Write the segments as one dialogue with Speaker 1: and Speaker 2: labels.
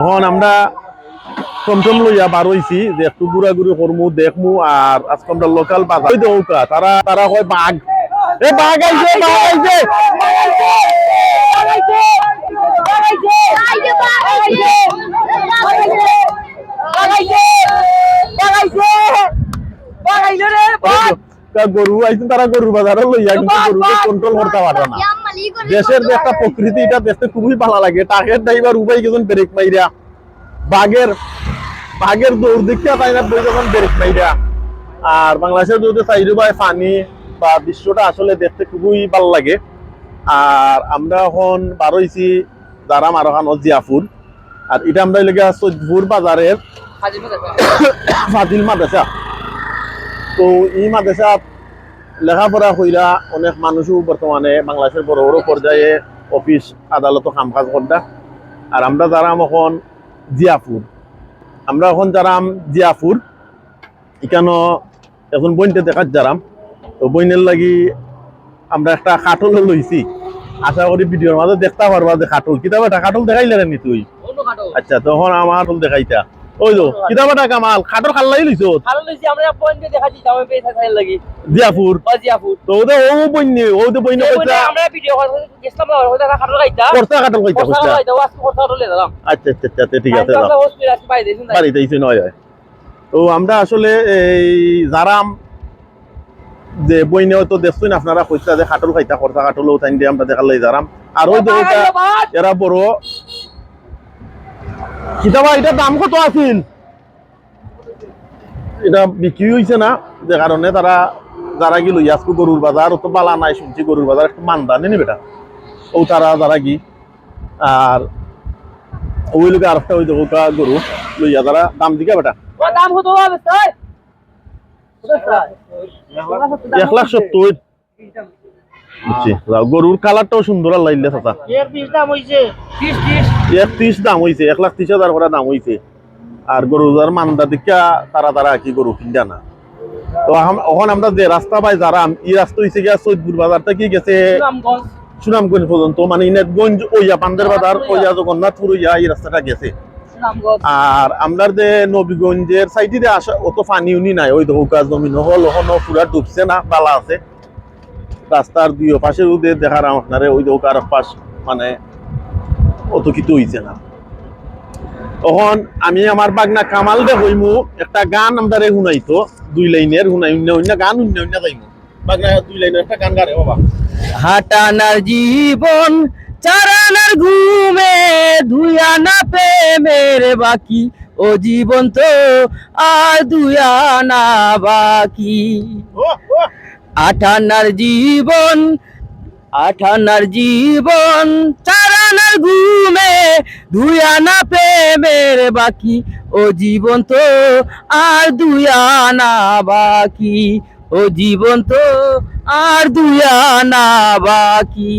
Speaker 1: এখন আমরা টমটম লইয়া বার হইছি যে একটু ঘুরা ঘুরি করমু, দেখমু, আর আজকে আমরা লোকাল বাজার। দৌকা তারা তারা হয় বাঘ। এ, বাঘ আইছে বাঘ আইছে! তা গরু আইছেন তারা গরুর বাজারে লইয়া কিন্তু গরুকে কন্ট্রোল করতে পারে না। দেশের যে একটা প্রকৃতি এটা দেখতে খুবই ভালো লাগে। টাকের ড্রাইভার উবাই গেছেন ব্রেক মাইরা। বাঘের বাঘের দৌড় দেখিয়া তাই না বই যখন ব্রেক মাইরা। আর বাংলাদেশের যদি চাইরু ভাই পানি বা দৃশ্যটা আসলে দেখতে খুবই ভালো লাগে। আর আমরা এখন বার হইছি যারা মারখান জিয়াপুর আর এটা আমরা লেগে সৈদপুর বাজারের ফাজিল মাদ্রাসা। তো এই মাদ্রাসা লেখাপড়া কইরা অনেক মানুষও বর্তমানে বাংলাদেশের বড় বড় পর্যায়ে অফিস আদালত কাম কাজ করতা আর আমরা যারা এখন জিয়াপুর আমরা এখন যারাম জিয়াপুর এখানে এখন বইনতে দেখার যারাম। তো বইনের লাগি আমরা একটা খাটল লইছি। আশা করি ভিডিওর মাঝে দেখতে পারবা যে খাটল কিতাব একটা খাটল দেখাইলে নি তুই? আচ্ছা তখন আমার দেখাইতা। ওই তো কিতাব একটা কামাল খাটল খাল্লাই লইছ জিয়াপুর তো ওদের ও বইনে ও তো বইনে কইতা করতা খাটল কইতা কইতা আচ্ছা আচ্ছা আচ্ছা আচ্ছা, ঠিক আছে নয় হয়। তো আমরা আসলে এই যারাম যে বইনে তো দেখছেন আপনারা কইতা যে খাটল খাইতা খরচা খাটল উঠাই দিয়ে আমরা দেখার লাই যারাম। আর ওই ওটা এরা বড় কিতাবা এটা দাম কত আছিল? এটা বিক্রি হয়েছে না যে কারণে তারা যারা কি লইয়া আজকে গরুর বাজার তো বালা নাই শুনছি গরুর বাজার একটু মান্দা নেনি বেটা ও তারা যারা কি আর ওই লোকে আরেকটা ওই দেখো গরু লইয়া তারা দাম দিকে বেটা।
Speaker 2: দাম কত হবে স্যার?
Speaker 1: এক লাখ সত্তর। গরুর কালারটাও সুন্দর লাগলে চাচা।
Speaker 2: এর দাম হইছে 30 30
Speaker 1: এক ত্রিশ দাম হইছে এক লাখ ত্রিশ হাজার করে দাম হইছে। আর গরু যার মান্দা দিকা তারা তারা কি গরু কিনা না। তো এখন আমরা যে রাস্তা পাই যারা এই রাস্তা হইছে গিয়া সৈদপুর বাজারটা কি গেছে
Speaker 2: সুনামগঞ্জ।
Speaker 1: পর্যন্ত মানে ইনেটগঞ্জ ওইয়া পান্দের বাজার ওইয়া। জগন্নাথপুর ওইয়া এই রাস্তাটা গেছে। আর আমরা যে নবীগঞ্জের সাইডে দিয়ে আসা অত পানি উনি নাই ওই দেখো কাজ জমিন হল ওখানে পুরা ডুবছে না বালা আছে। রাস্তার দুই পাশে দেখার আপনারে ওই আর পাশ মানে অত কিছু হইছে না। তখন আমি আমার বাগনা কামাল দে হইমু একটা গান আমাদের শুনাইতো দুই লাইনের শুনাই অন্য অন্য গান অন্য অন্য যাইমু বাগনা দুই লাইনের একটা গান গারে বাবা।
Speaker 2: হাটানার জীবন চারানার ঘুমে ধুয়ানা প্রেমের বাকি। ও জীবন তো আর দুয়ানা বাকি। আঠানার জীবন আঠানার জীবন চারানার ঘুমে ধুয়ানা প্রেমের বাকি। ও জীবন তো আর দুয়ানা বাকি। ও জীবন তো আর দুয়ানা বাকি।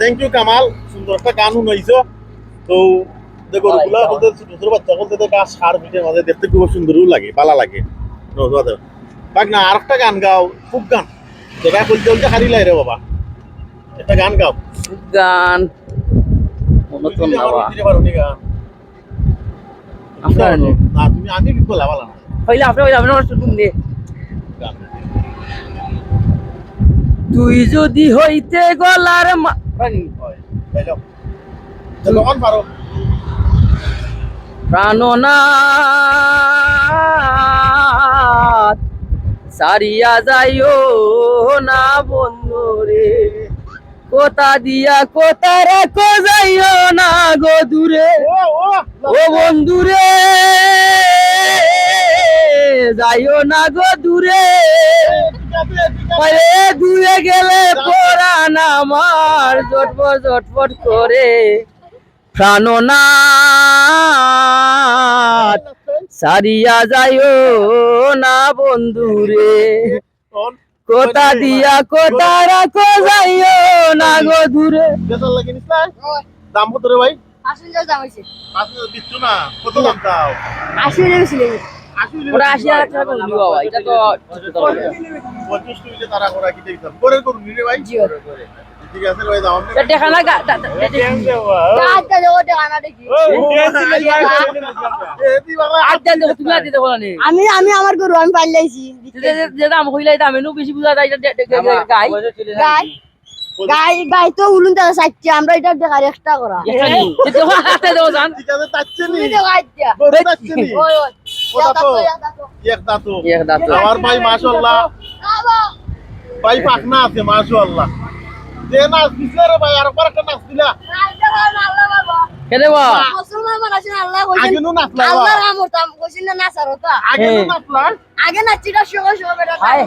Speaker 1: Thank you Kamal. সুন্দর একটা গান শুনাইছো। তো দেখো গুলা বলতে ছোট ছোট বাচ্চা বলতে গাছ সার পিঠের মাঝে দেখতে খুব সুন্দরও লাগে ভালো লাগে। বাক না আর একটা গান গাও খুব গান। দেখা বলতে বলতে হারি লাই রে বাবা। একটা গান গাও।
Speaker 2: গান।
Speaker 1: দিতে পারো নি গান।
Speaker 2: আপনার না
Speaker 1: তুমি আমি কি বলা না
Speaker 2: হইলে আপনি হইলে তুই যদি হইতে গলার মা।
Speaker 1: তো
Speaker 2: প্রাণনাথ সারিয়া যাইও না বন্ধু রে কোথা দিয়া কোথা রাখো যাইও না গো দূরে।
Speaker 1: ও ও
Speaker 2: ও বন্ধু রে যাইও না গো দূরে। দূরে গেলে পরাণ আমার জটপট জটপট করে। প্রাণনাথ সারিয়া যাইও না বন্ধুরে কোথা দিয়া কোথা রাখো যাইও না গো দূরে
Speaker 1: বেতন লাগে নিস না? দাম কত রে ভাই
Speaker 3: আসলে দাম হয়েছে
Speaker 1: পাঁচ হাজার দিচ্ছ না কত দাম দাও
Speaker 3: আশি ছিল
Speaker 2: ওরা আশি হাজার টাকা করে দিও বাবা এটা তো
Speaker 1: পঁচিশ তারা করা কি দেখতাম করে করুন রে ভাই
Speaker 3: জিও
Speaker 1: ঠিক আছে
Speaker 2: না গা-
Speaker 3: দেখা না দেখি
Speaker 2: না নি।
Speaker 3: আমি আমি আমার গরু আমি পাল্লাইছি।
Speaker 2: দাম হইলাই দাম এনু বেশি বুঝা যায় গাই।
Speaker 3: গাই। গাই গাই তো উলুন তারা চাইছে আমরা এটা দেখার একটা করা।
Speaker 1: নি? নি। আমার ভাই মাশাআল্লাহ।
Speaker 3: বাবা,
Speaker 1: ভাই পাখনা আছে মাশাআল্লাহ। যে নাচ দিছে রে ভাই আর পর একটা নাচ দিলা।
Speaker 3: গাইটা ভালো না, আল্লাহ বাবা।
Speaker 2: কেনে বা?
Speaker 3: মুসলমান মানুষ আল্লাহ কইছেন,
Speaker 1: আগে নু নাচলা
Speaker 3: আল্লাহর আমর তো আমি না নাচার ওটা।
Speaker 1: আগে নু
Speaker 2: হ্যাঁ।
Speaker 1: নাচলা।
Speaker 3: আগে নাচিটা সবাই সবাই বেটা
Speaker 2: হায়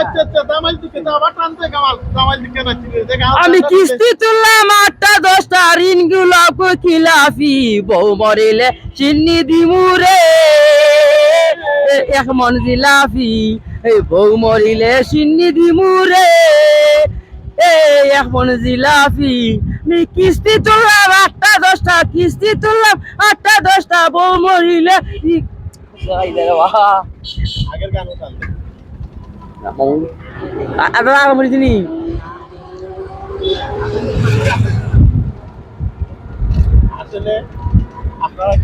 Speaker 1: আচ্ছা আচ্ছা দামাল দিকে তো আবার টানতে কামাল দামাল দিকে নাচছিল দেখা
Speaker 2: আমি কিস্তি তুললাম আটটা দশটা ঋণগুলো খিলাফি বউ মরিলে চিন্নি দিমুরে এক মন জিলাফি এই বউ মরিলে চিন্নি দিমুরে এ এক মন জিলাফি আমি কিস্তি তুললাম আটটা দশটা কিস্তি তুললাম আটটা দশটা বউ মরিলে
Speaker 1: আসলে আপনারা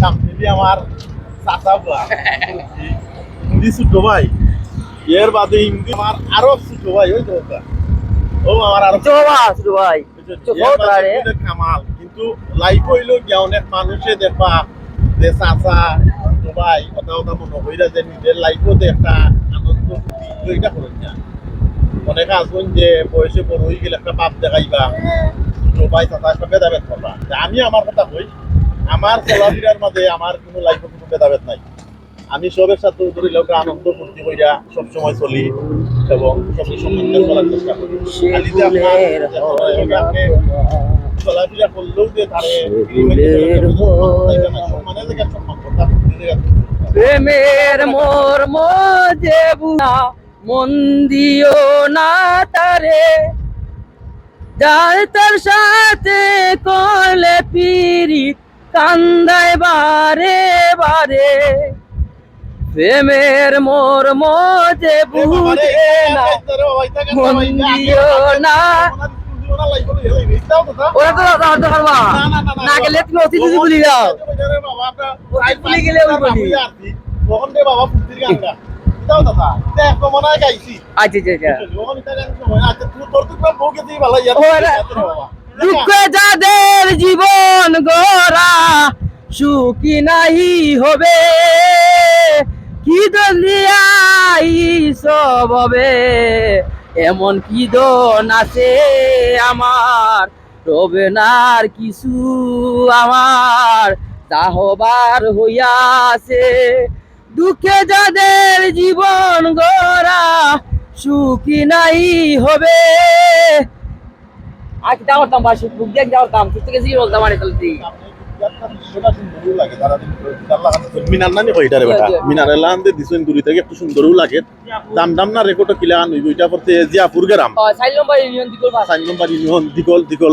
Speaker 1: সামনে দিয়ে আমার চাচা হিন্দি ছোট ভাই। এর বাদে হিন্দি আমার আরও ছোট ভাই ওই তো ওটা। ও আমার
Speaker 2: আরও বাবা ছোট ভাই। বহুত
Speaker 1: বাদে
Speaker 2: রে।
Speaker 1: কিন্তু কামাল কিন্তু লাইফ হইল গিয়া অনেক মানুষে দেখবা যে চাচা ভাই কথা কথা মনে হইরা যে নিজের লাইফও একটা আনন্দ ওইটা করেন না। অনেকে আসবেন যে বয়সে বড় হয়ে গেলে একটা বাপ দেখাইবা ভাই চাচা একটা ভেদাভেদ করবা। আমি আমার কথা কই আমার চলাফেরার মাঝে আমার কোনো লাইফে কোনো ভেদাভেদ নাই। আমি সবের সাথে ধরি লোক আনন্দ ফুর্তি কইরা সবসময় চলি এবং সবই সম্মানটা চলার চেষ্টা করি। আপনি চলাফেরা করলেও যে তারে সম্মানের
Speaker 2: প্রেমের মোর মজে বুনা মন দিও না তারে। যার তার সাথে করলে পিরি কান্দায় বারে বারে। প্রেমের মোর মজে বুঝে না মন দিও না ওরা তো পারবা না গেলে তুমি অতিথি বলি ভুলে গেলে ওই বলি। আচ্ছা আচ্ছা আচ্ছা দুঃখ যাদের জীবন গড়া সুখী নাহি হবে কি সব এমন কি দন আছে আমার? রবে নার কিছু আমার তাহবার হইয়াছে। দুঃখে যাদের জীবন গড়া সুখী নাই হবে। কি দাওয়ার দাম বাসি বুক দেখ যাওয়ার দাম, তুই থেকে জি বলতাম আরে চলতি
Speaker 1: মিনার নানি বেটা। মিনারে লান্দে দিছুন দূরি থেকে একটু সুন্দরও লাগে। দাম দাম না রেকর্ড কিলা আন ওইটা পড়তে জিয়াপুর গ্রাম।
Speaker 2: সাইল ইউনিয়ন দিকল
Speaker 1: ইউনিয়ন দিগল